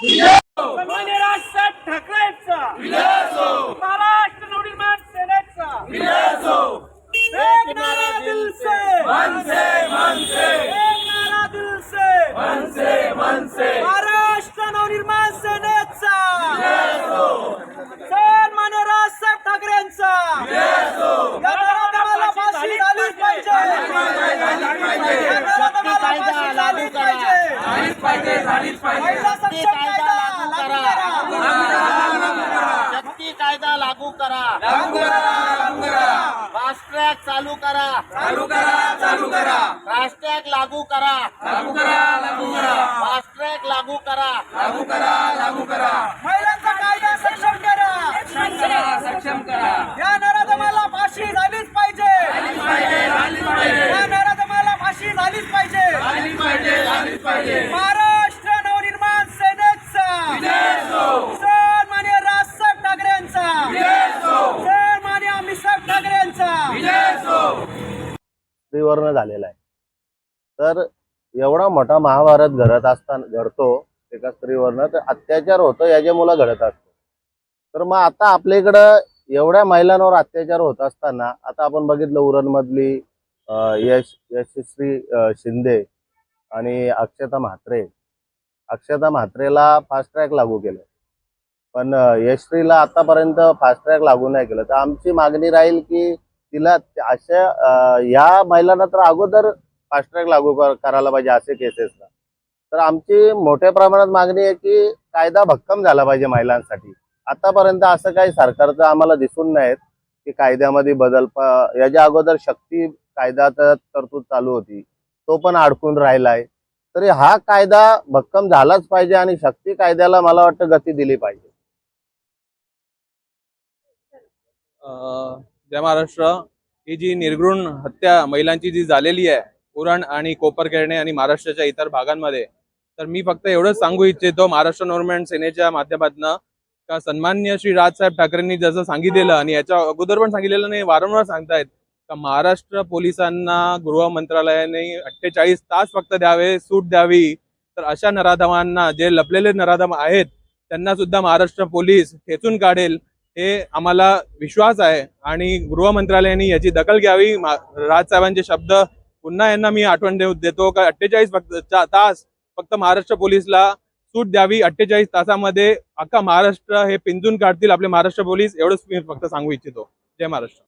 राजसाहेब ठाकरेंचा महाराष्ट्र नवनिर्माण सेनेचा एक नारा दिल से एक नारा दिल से महाराष्ट्र नवनिर्माण सेनेचा सन्मान्य राजसाहेब ठाकरेंचा या नराधमाला फाशी झालीच पाहिजे या नराधमाला फाशी झालीच पाहिजे महिला सक्षम कायदा लागू करा शक्ती कायदा लागू करा फास्ट ट्रॅक चालू करा. फास्ट ट्रॅक लागू करा. फास्ट ट्रॅक लागू करा. महिलांचा कायदा स्त्रीवर्ण झालेला आहे. तर एवढा मोठा महाभारत घडत असताना घडतो एका स्त्रीवरनं तर अत्याचार होतो याच्या मुलं घडत असतो तर मग आता आपल्या इकडं एवढ्या महिलांवर अत्याचार होत असताना आता आपण बघितलं उरणमधली यश यशश्री शिंदे आणि अक्षता म्हात्रे. अक्षता म्हात्रेला फास्ट ट्रॅक लागू केलं. पण यशश्रीला आतापर्यंत फास्ट ट्रॅक लागू नाही केलं. तर आमची मागणी राहील की तिला अशा या महिलांना तर अगोदर फास्ट ट्रॅक लागू करायला पाहिजे असे केसेसला तर आमची मोठ्या प्रमाणात मागणी आहे की कायदा भक्कम झाला पाहिजे महिलांसाठी. आतापर्यंत असं काही सरकारचं आम्हाला दिसून नाहीत की कायद्यामध्ये बदल याच्या अगोदर शक्ती कायदा तरतूद चालू होती. तो पण अडकून राहिलाय. तरी हा कायदा भक्कम झालाच पाहिजे आणि शक्ती कायद्याला मला वाटतं गती दिली पाहिजे. जय महाराष्ट्र. ही जी निर्घृण हत्या महिलांची जी झालेली आहे उरण आणि कोपरखेरणे आणि महाराष्ट्राच्या इतर भागांमध्ये तर मी फक्त एवढंच सांगू इच्छितो महाराष्ट्र नॉर्मेंट सेनेच्या माध्यमातून का सन्मान्य श्री राजसाहेब ठाकरेंनी जसं सांगितलेलं आणि याच्या अगोदर पण सांगितलेलं नाही वारंवार सांगतायत का महाराष्ट्र पोलिसांना गृह मंत्रालयाने अठ्ठेचाळीस तास फक्त द्यावे सूट द्यावी तर अशा नराधमांना जे लपलेले नराधम आहेत त्यांना सुद्धा महाराष्ट्र पोलीस ठेचून काढेल हे आम्हाला विश्वास आहे आणि गृह मंत्रालयाने याची दखल घ्यावी. राजसाहेबांचे शब्द पुन्हा यांना मी आठवण देऊ देतो. का अठ्ठेचाळीस फक्त तास फक्त महाराष्ट्र पोलीसला सूट द्यावी. अठ्ठेचाळीस तासामध्ये अख्खा महाराष्ट्र हे पिंजून काढतील आपले महाराष्ट्र पोलीस. एवढंच मी फक्त सांगू इच्छितो. जय महाराष्ट्र.